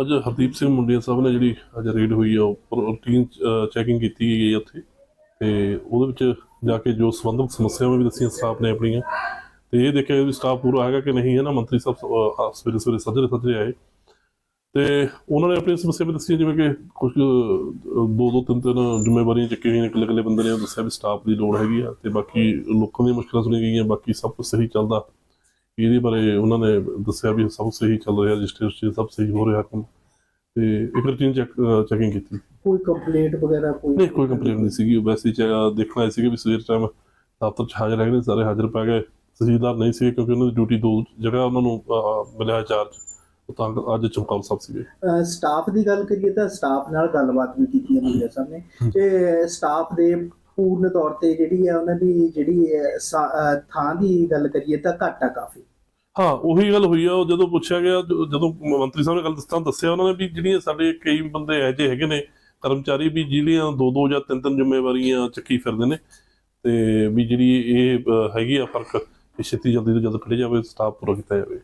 ਅੱਜ ਹਰਦੀਪ ਸਿੰਘ ਮੁੰਡਿਆ ਸਾਹਿਬ ਨੇ ਜਿਹੜੀ ਅੱਜ ਰੇਡ ਹੋਈ ਆ ਉੱਪਰ ਰੂਟੀਨ ਚੈਕਿੰਗ ਕੀਤੀ ਗਈ ਹੈ ਉੱਥੇ। ਤੇ ਉਹਦੇ ਵਿੱਚ ਜਾ ਕੇ ਜੋ ਸੰਬੰਧਿਤ ਸਮੱਸਿਆਵਾਂ ਵੀ ਦੱਸੀਆਂ ਸਟਾਫ ਨੇ ਆਪਣੀਆਂ। ਤੇ ਇਹ ਦੇਖਿਆ ਵੀ ਸਟਾਫ ਪੂਰਾ ਹੈਗਾ ਕਿ ਨਹੀਂ ਹੈ ਨਾ? ਮੰਤਰੀ ਸਾਹਿਬ ਅਹ, ਸਵੇਰੇ ਸਵੇਰੇ ਸੱਜਰੇ ਸੱਜਰੇ ਆਏ। ਤੇ ਉਹਨਾਂ ਨੇ ਆਪਣੀ ਸਮੱਸਿਆ ਵੀ ਦੱਸੀ ਜਿਵੇਂ ਕਿ ਕੁਝ ਦੋ ਦੋ ਤਿੰਨ ਤਿੰਨ ਜ਼ਿੰਮੇਵਾਰੀਆਂ ਚੱਕੀਆਂ ਹੋਈਆਂ ਇਕੱਲੇ ਇਕੱਲੇ ਬੰਦੇ ਨੇ। ਦੱਸਿਆ ਵੀ ਸਟਾਫ ਦੀ ਲੋੜ ਹੈਗੀ ਆ ਤੇ ਬਾਕੀ ਲੋਕਾਂ ਦੀਆਂ ਮੁਸ਼ਕਲਾਂ ਸੁਣੀਆਂ ਗਈਆਂ ਬਾਕੀ ਸਭ ਕੁਝ ਸਹੀ ਚੱਲਦਾ। ਇਹਦੇ ਬਾਰੇ ਉਹਨਾਂ ਨੇ ਦੱਸਿਆ ਵੀ ਸਭ ਸਹੀ ਚੱਲ ਰਿਹਾ ਰਜਿਸਟ੍ਰੇਸ਼ਨ ਸਭ ਸਹੀ ਹੋ ਰਿਹਾ ਕੰਮ। ਤੇ ਰੂਟੀਨ ਚੈੱਕ ਚੈਕਿੰਗ ਕੀਤੀ। ਕੋਈ ਕੰਪਲੇਂਟ ਵਗੈਰਾ ਕੋਈ ਨਹੀਂ ਕੋਈ ਕੰਪਲੇਂਟ ਨਹੀਂ ਸੀਗੀ। ਵੈਸੇ ਦੇਖਣਾ ਸੀਗੇ ਵੀ ਸਵੇਰ ਟਾਈਮ ਦਫ਼ਤਰ ਚ ਹਾਜ਼ਰ ਹੈਗੇ ਸਾਰੇ ਹਾਜ਼ਰ ਪੈ ਗਏ। ਤਹਿਸੀਲਦਾਰ ਨਹੀਂ ਸੀ ਕਿਉਂਕਿ ਉਹਨਾਂ ਦੀ ਡਿਊਟੀ ਦੋ ਜਗ੍ਹਾ ਉਹਨਾਂ ਨੂੰ ਮਿਲਿਆ ਚਾਰਜ। ਤਾਂ ਅੱਜ ਚਮਕੌਰ ਸਾਹਿਬ ਸੀਗੇ। ਸਟਾਫ ਦੀ ਗੱਲ ਕਰੀਏ ਤਾਂ ਸਟਾਫ ਨਾਲ ਗੱਲਬਾਤ ਵੀ ਕੀਤੀ ਹੈ ਮੁੰਡੇ ਸਾਹਿਬ ਨੇ ਤੇ ਸਟਾਫ ਦੇ ਪੂਰਨ ਤੌਰ ਤੇ ਜਿਹੜੀ ਹੈ ਉਹਨਾਂ ਦੀ ਜਿਹੜੀ ਥਾਂ ਦੀ ਗੱਲ ਕਰੀਏ ਤਾਂ ਘੱਟ ਆ ਕਾਫੀ। ਹਾਂ, ਉਹੀ ਗੱਲ ਹੋਈ ਆ ਜਦੋਂ ਪੁੱਛਿਆ ਗਿਆ ਜਦੋਂ ਮੰਤਰੀ ਸਾਹਿਬ ਨੇ ਗੱਲ ਦੱਸਤਾ ਦੱਸਿਆ ਉਹਨਾਂ ਨੇ ਵੀ ਜਿਹੜੀਆਂ ਸਾਡੇ ਕਈ ਬੰਦੇ ਇਹੋ ਜਿਹੇ ਹੈਗੇ ਨੇ, ਕਰਮਚਾਰੀ ਵੀ ਜਿਹੜੀਆਂ ਦੋ ਦੋ ਜਾਂ ਤਿੰਨ ਤਿੰਨ ਜ਼ਿੰਮੇਵਾਰੀਆਂ ਚੱਕੀ ਫਿਰਦੇ ਨੇ, ਤੇ ਵੀ ਜਿਹੜੀ ਇਹ ਹੈਗੀ ਆ ਫ਼ਰਕ ਛੇਤੀ ਜਲਦੀ ਤੋਂ ਜਲਦੀ ਕੱਢਿਆ ਜਾਵੇ ਸਟਾਫ ਪੂਰਾ ਕੀਤਾ ਜਾਵੇ।